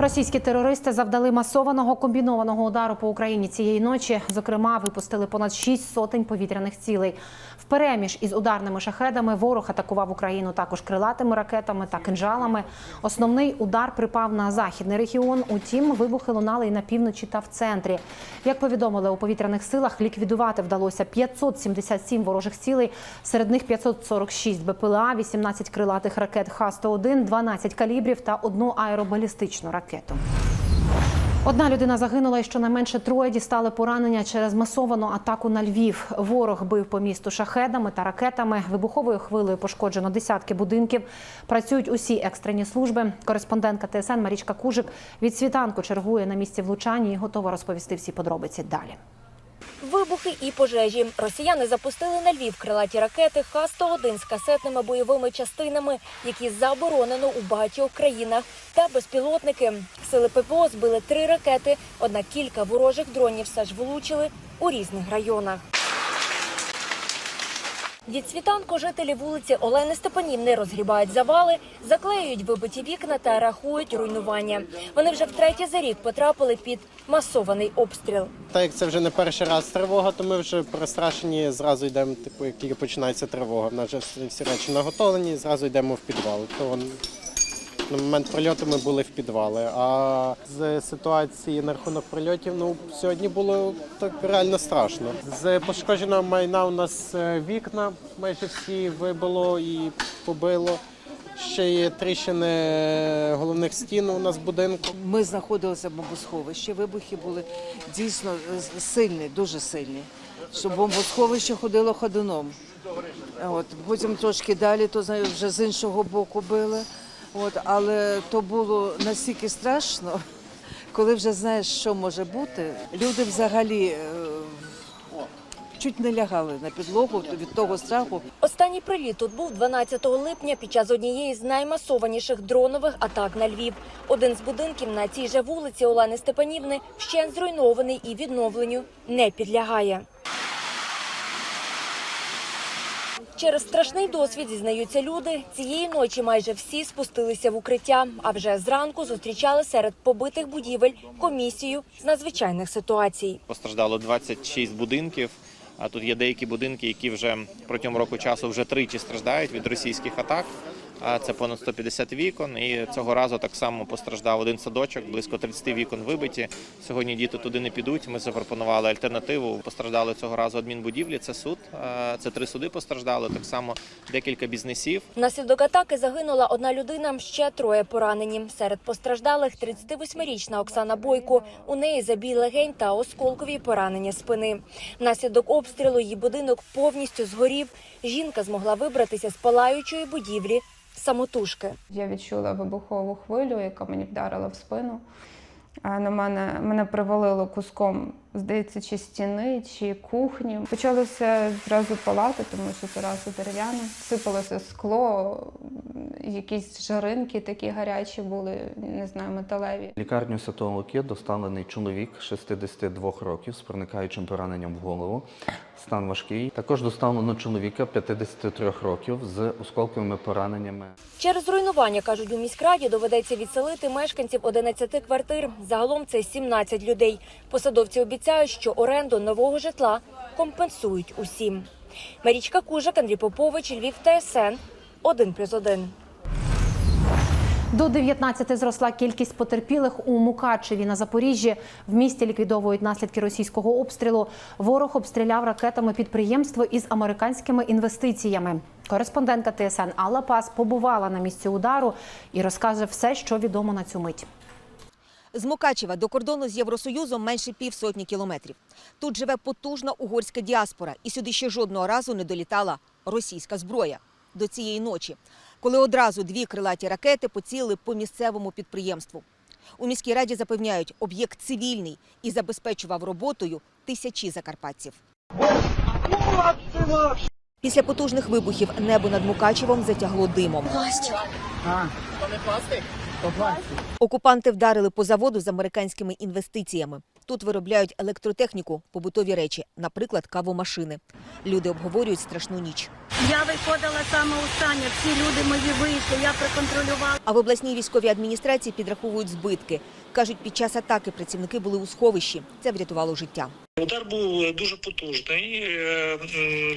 Російські терористи завдали масованого комбінованого удару по Україні цієї ночі. Зокрема, випустили понад шість сотень повітряних цілей. Впереміж із ударними шахедами ворог атакував Україну також крилатими ракетами та кинжалами. Основний удар припав на західний регіон. Утім, вибухи лунали і на півночі та в центрі. Як повідомили у повітряних силах, ліквідувати вдалося 577 ворожих цілей. Серед них 546 БПЛА, 18 крилатих ракет Х-101, 12 калібрів та одну аеробалістичну ракету. Одна людина загинула, і щонайменше троє дістали поранення через масовану атаку на Львів. Ворог бив по місту шахедами та ракетами. Вибуховою хвилею пошкоджено десятки будинків. Працюють усі екстрені служби. Кореспондентка ТСН Марічка Кужик від світанку чергує на місці влучання і готова розповісти всі подробиці далі. Вибухи і пожежі. Росіяни запустили на Львів крилаті ракети Х-101 з касетними бойовими частинами, які заборонено у багатьох країнах, та безпілотники. Сили ППО збили три ракети, однак кілька ворожих дронів все ж влучили у різних районах. Від світанку жителі вулиці Олени Степанівни розгрібають завали, заклеюють вибиті вікна та рахують руйнування. Вони вже втретє за рік потрапили під масований обстріл. Так як це вже не перший раз тривога, то ми вже перестрашені, зразу йдемо, типу, як тільки починається тривога. В нас вже всі, речі наготовлені, зразу йдемо в підвал. То на момент прильоту ми були в підвалі. А з ситуації на рахунок прильотів, ну сьогодні було так реально страшно. З пошкодженого майна у нас е, вікна майже всі вибило і побило. Ще є тріщини головних стін у нас будинку. Ми знаходилися в бомбосховищі. Вибухи були дійсно е, сильні, дуже сильні. Що бомбосховище ходило ходуном. От потім трошки далі, то вже з іншого боку били. От, але то було настільки страшно, коли вже знаєш, що може бути. Люди взагалі е, чуть не лягали на підлогу від того страху. Останній приліт тут був 12 липня під час однієї з наймасованіших дронових атак на Львів. Один з будинків на цій же вулиці Олени Степанівни ще зруйнований і відновленню не підлягає. Через страшний досвід зізнаються люди. Цієї ночі майже всі спустилися в укриття. А вже зранку зустрічали серед побитих будівель комісію з надзвичайних ситуацій. Постраждало 26 будинків. А тут є деякі будинки, які вже протягом року часу вже тричі страждають від російських атак. Це понад 150 вікон. І цього разу так само постраждав один садочок, близько 30 вікон вибиті. Сьогодні діти туди не підуть. Ми запропонували альтернативу. Постраждали цього разу адмінбудівлі. Це суд. Це три суди постраждали. Так само декілька бізнесів. Внаслідок атаки загинула одна людина, ще троє поранені. Серед постраждалих 38-річна Оксана Бойко. У неї забій легень та осколкові поранення спини. Внаслідок обстрілу її будинок повністю згорів. Жінка змогла вибратися з палаючої будівлі самотужки. Я відчула вибухову хвилю, яка мені вдарила в спину. На мене мене привалило куском, здається, чи стіни, чи кухні. Почалося зразу палати, тому що тераса дерев'яна. Сипалося скло, якісь жаринки такі гарячі були, не знаю, металеві. Лікарню Святого Луки доставлений чоловік 62 років з проникаючим пораненням в голову. Стан важкий. Також доставлено чоловіка 53 років з осколковими пораненнями. Через руйнування, кажуть у міськраді, доведеться відселити мешканців 11 квартир. Загалом це 17 людей. Посадовці обіцяють, що оренду нового житла компенсують усім. Марічка Кужак, Андрій Попович, Львів ТСН 1+,1. До 19 зросла кількість потерпілих у Мукачеві на Запоріжжі. В місті ліквідовують наслідки російського обстрілу. Ворог обстріляв ракетами підприємство із американськими інвестиціями. Кореспондентка ТСН Алла Пас побувала на місці удару і розкаже все, що відомо на цю мить. З Мукачева до кордону з Євросоюзом менше півсотні кілометрів. Тут живе потужна угорська діаспора, і сюди ще жодного разу не долітала російська зброя до цієї ночі, коли одразу дві крилаті ракети поцілили по місцевому підприємству. У міській раді запевняють, об'єкт цивільний і забезпечував роботою тисячі закарпатців. Після потужних вибухів небо над Мукачевом затягло димом. Окупанти вдарили по заводу з американськими інвестиціями. Тут виробляють електротехніку, побутові речі, наприклад, кавомашини. Люди обговорюють страшну ніч. Я виходила саме останнє. Всі люди мої вийшли. Я проконтролювала. А в обласній військовій адміністрації підраховують збитки. Кажуть, під час атаки працівники були у сховищі. Це врятувало життя. Удар був дуже потужний. Е,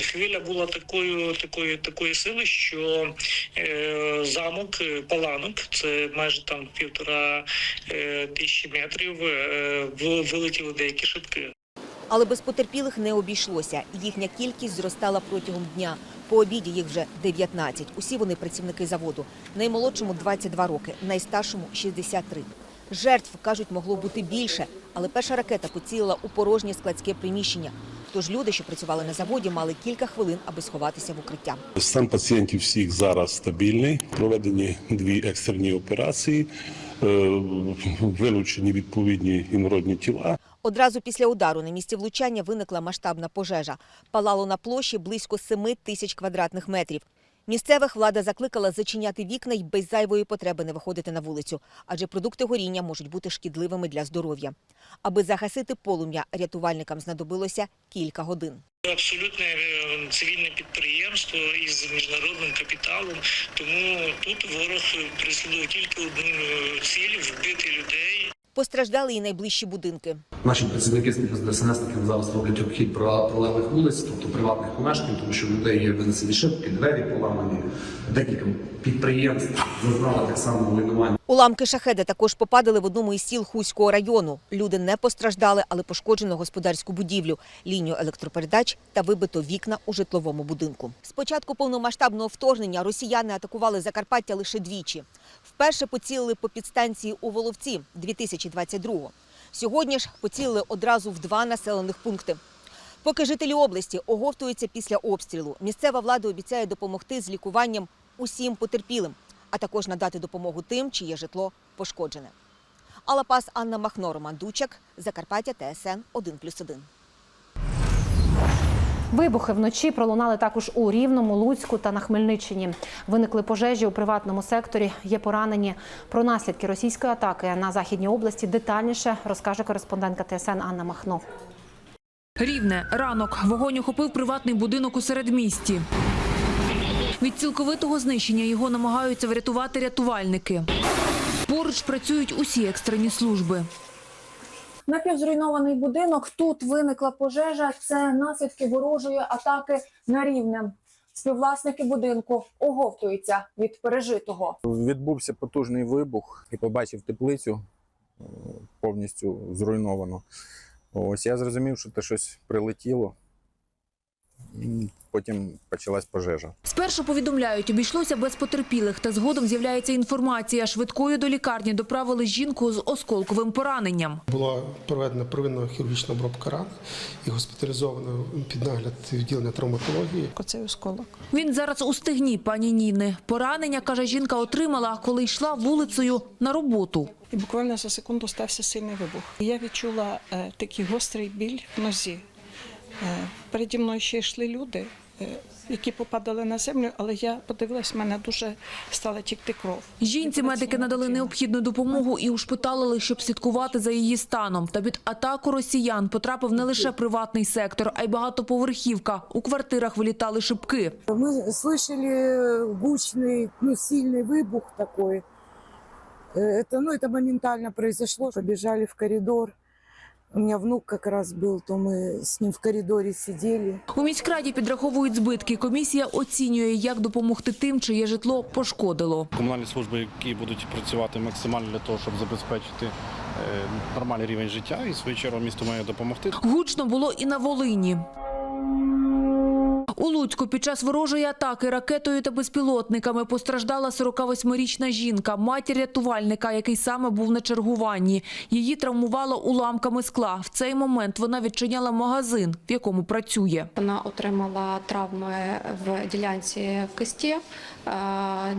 Хвиля була такою, такої, такої сили, що е, замок е, паланок, це майже там півтора е, тисячі метрів, е, вилетіли деякі шибки. Але без потерпілих не обійшлося. Їхня кількість зростала протягом дня. По обіді їх вже 19. Усі вони працівники заводу. Наймолодшому 22 роки, найстаршому 63. Жертв, кажуть, могло бути більше, але перша ракета поцілила у порожнє складське приміщення. Тож люди, що працювали на заводі, мали кілька хвилин, аби сховатися в укриття. Стан пацієнтів всіх зараз стабільний. Проведені дві екстрені операції, е, вилучені відповідні інородні тіла. Одразу після удару на місці влучання виникла масштабна пожежа. Палало на площі близько 7 тисяч квадратних метрів. Місцевих влада закликала зачиняти вікна й без зайвої потреби не виходити на вулицю, адже продукти горіння можуть бути шкідливими для здоров'я. Аби загасити полум'я, рятувальникам знадобилося кілька годин. Абсолютне цивільне підприємство із міжнародним капіталом. Тому тут ворог прислідує тільки одну е, ціль вбити людей. Постраждали і найближчі будинки. Наші працівники з ДСНСників зараз роблять обхід прилеглих вулиць, тобто приватних помешкань, тому що в людей є винесені шибки, двері поламані, декілька підприємств зазнали так само руйнування. Уламки шахеда також попадали в одному із сіл Хуського району. Люди не постраждали, але пошкоджено господарську будівлю, лінію електропередач та вибито вікна у житловому будинку. З початку повномасштабного вторгнення росіяни атакували Закарпаття лише двічі. Вперше поцілили по підстанції у Воловці 2022-го. Сьогодні ж поцілили одразу в два населених пункти. Поки жителі області оговтуються після обстрілу, місцева влада обіцяє допомогти з лікуванням усім потерпілим, а також надати допомогу тим, чиє житло пошкоджене. Алапас Анна Махно, Роман Дучак, Закарпаття, ТСН 1+,1. Вибухи вночі пролунали також у Рівному, Луцьку та на Хмельниччині. Виникли пожежі у приватному секторі. Є поранені. Про наслідки російської атаки на західній області детальніше розкаже кореспондентка ТСН Анна Махно. Рівне ранок. Вогонь охопив приватний будинок у середмісті. Від цілковитого знищення його намагаються врятувати рятувальники. Поруч працюють усі екстрені служби. Напівзруйнований будинок. Тут виникла пожежа. Це наслідки ворожої атаки на рівне. Співвласники будинку оговтуються від пережитого. Відбувся потужний вибух і побачив теплицю е, повністю зруйновано. Ось я зрозумів, що це щось прилетіло. Потім почалась пожежа. Спершу повідомляють, обійшлося без потерпілих, та згодом з'являється інформація. Швидкою до лікарні доправили жінку з осколковим пораненням. Була проведена первинна хірургічна обробка рани і госпіталізовано під нагляд відділення травматології. Оцей осколок. Він зараз у стегні пані Ніни. Поранення, каже жінка, отримала, коли йшла вулицею на роботу. І буквально за секунду стався сильний вибух. Я відчула е, такий гострий біль в нозі. Е, переді мною ще йшли люди, е, які попадали на землю, але я подивилась, в мене дуже стала тікти кров. Жінці медики надали необхідну допомогу і ушпиталили, щоб слідкувати за її станом. Та під атаку росіян потрапив не лише приватний сектор, а й багатоповерхівка. У квартирах вилітали шибки. Мы слышали гучный, ну, сильный выбух такой. Э, Это, ну, это моментально произошло. Побежали в коридор. У меня внук как раз был, то мы с ним в коридоре сидели. У міськраді підраховують збитки. Комісія оцінює, як допомогти тим, чиє житло пошкодило. Комунальні служби, які будуть працювати максимально для того, щоб забезпечити е, нормальний рівень життя, і в свою чергу місто має допомогти. Гучно було і на Волині. У Луцьку під час ворожої атаки ракетою та безпілотниками постраждала 48-річна жінка, матір рятувальника, який саме був на чергуванні. Її травмувало уламками скла. В цей момент вона відчиняла магазин, в якому працює. Вона отримала травми в ділянці в кисті, е,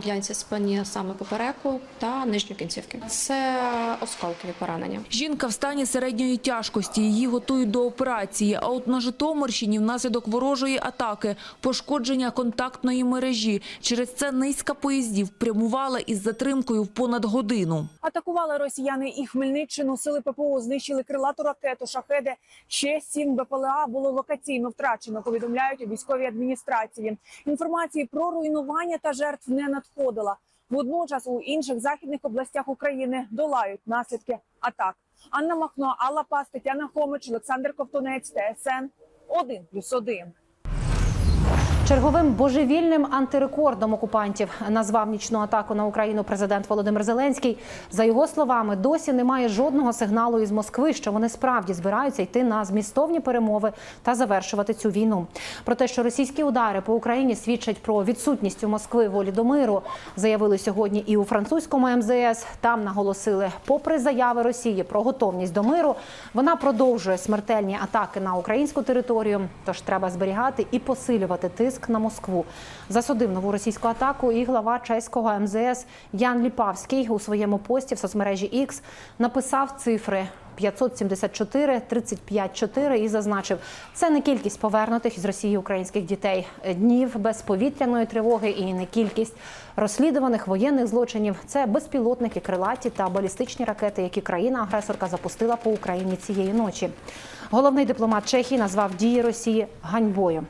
ділянці спині саме попереку та нижньої кінцівки. Це осколкові поранення. Жінка в стані середньої тяжкості. Її готують до операції. А от на Житомирщині внаслідок ворожої атаки пошкодження контактної мережі. Через це низка поїздів прямувала із затримкою в понад годину. Атакували росіяни і Хмельниччину. Сили ППО знищили крилату ракету «Шахеди». Ще сім БПЛА було локаційно втрачено, повідомляють у військовій адміністрації. Інформації про руйнування та жертв не надходила. Водночас у інших західних областях України долають наслідки атак. Анна Махно, Алла Пас, Тетяна Хомич, Олександр Ковтунець, ТСН 1+,1. Черговим божевільним антирекордом окупантів назвав нічну атаку на Україну президент Володимир Зеленський. За його словами, досі немає жодного сигналу із Москви, що вони справді збираються йти на змістовні перемови та завершувати цю війну. Про те, що російські удари по Україні свідчать про відсутність у Москви волі до миру, заявили сьогодні і у французькому МЗС. Там наголосили, попри заяви Росії про готовність до миру, вона продовжує смертельні атаки на українську територію. Тож треба зберігати і посилювати тиск на Москву. Засудив нову російську атаку і глава чеського МЗС Ян Ліпавський у своєму пості в соцмережі X написав цифри. 574, 35, 4 і зазначив, це не кількість повернутих із Росії українських дітей, днів без повітряної тривоги і не кількість розслідуваних воєнних злочинів. Це безпілотники, крилаті та балістичні ракети, які країна-агресорка запустила по Україні цієї ночі. Головний дипломат Чехії назвав дії Росії ганьбою.